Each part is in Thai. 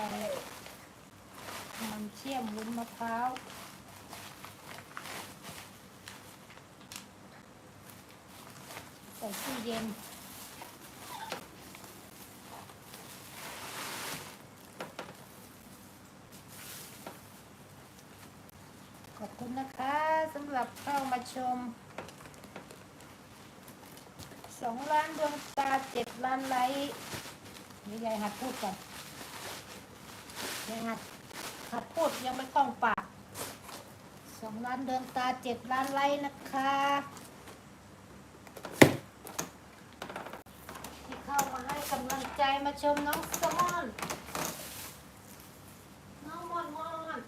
อะไรเนี่ยมันเชี่ยมวุ้นมะพร้าวใส่ตู้เย็นขอบคุณนะคะสำหรับเข้ามาชมสองล้านดวงตาเจ็ดล้านไลค์นี่ยายหัดพูดก่อน ยายหัดหัดพูดยังไม่คล่องปากสองล้านดวงตาเจ็ดล้านไลค์นะคะที่เข้ามาให้กำลังใจมาชมน้องสมอนองมอนมอน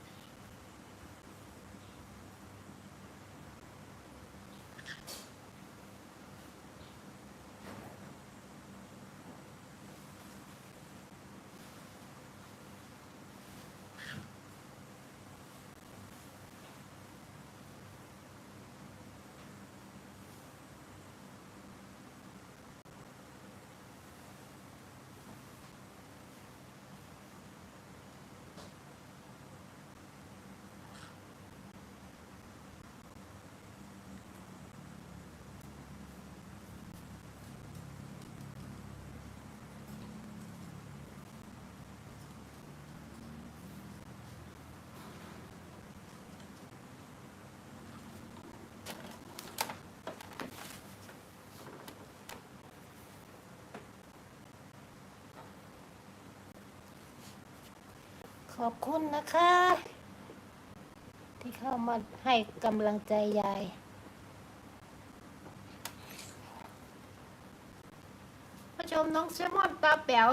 ขอบคุณนะคะ ที่เข้ามาให้กำลังใจยายมาชมน้องเซมอนตาแป๋ว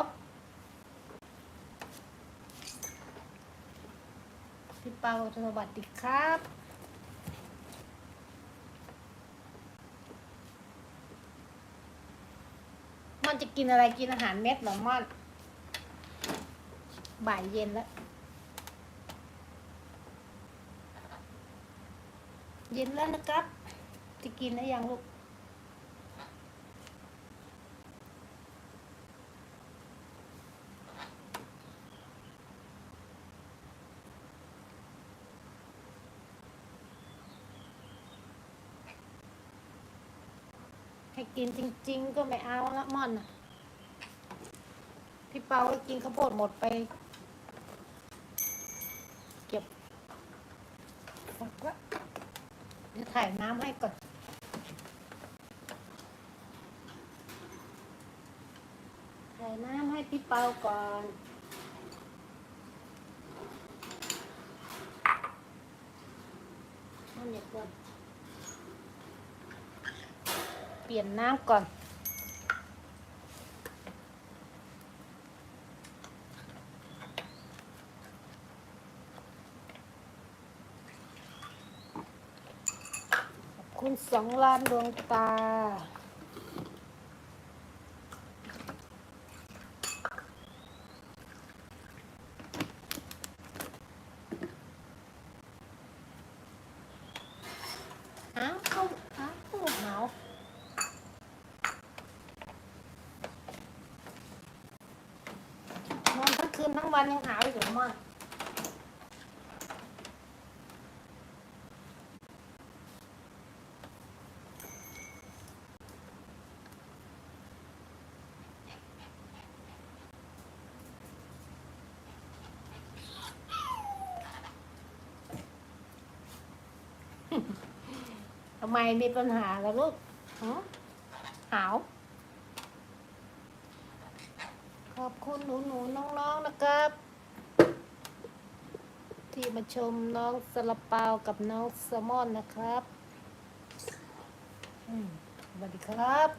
พี่เปาสวัสดีครับมันจะกินอะไรกินอาหารเม็ดหรอมอน บ่ายเย็นแล้ว เย็นแล้วนะครับ จะกินแล้ยังลูกให้กินจริง ๆ ก็ไม่เอาละม่อนน่ะพี่เปาให้กินข้าวโพดหมดไป เก็บฝักละเดี๋ยวถ่ายน้ำให้ก่อนถ่ายน้ำให้พี่เปาก่อนน้ำเย็นก่อนเปลี่ยนน้ำก่อน คุณสองล้านดวงตา อ้าวเข้าอ้าวเขาหนาวนอนทั้งคืนทั้งวันยังหาวอยู่มาก ไมมีปัญหาล่ะลูกหาว ขอบคุณหนูหนูๆน้องๆนะครับ ที่มาชมน้องสลับเปากับน้องแซลมอนนะครับสวัสดีครับ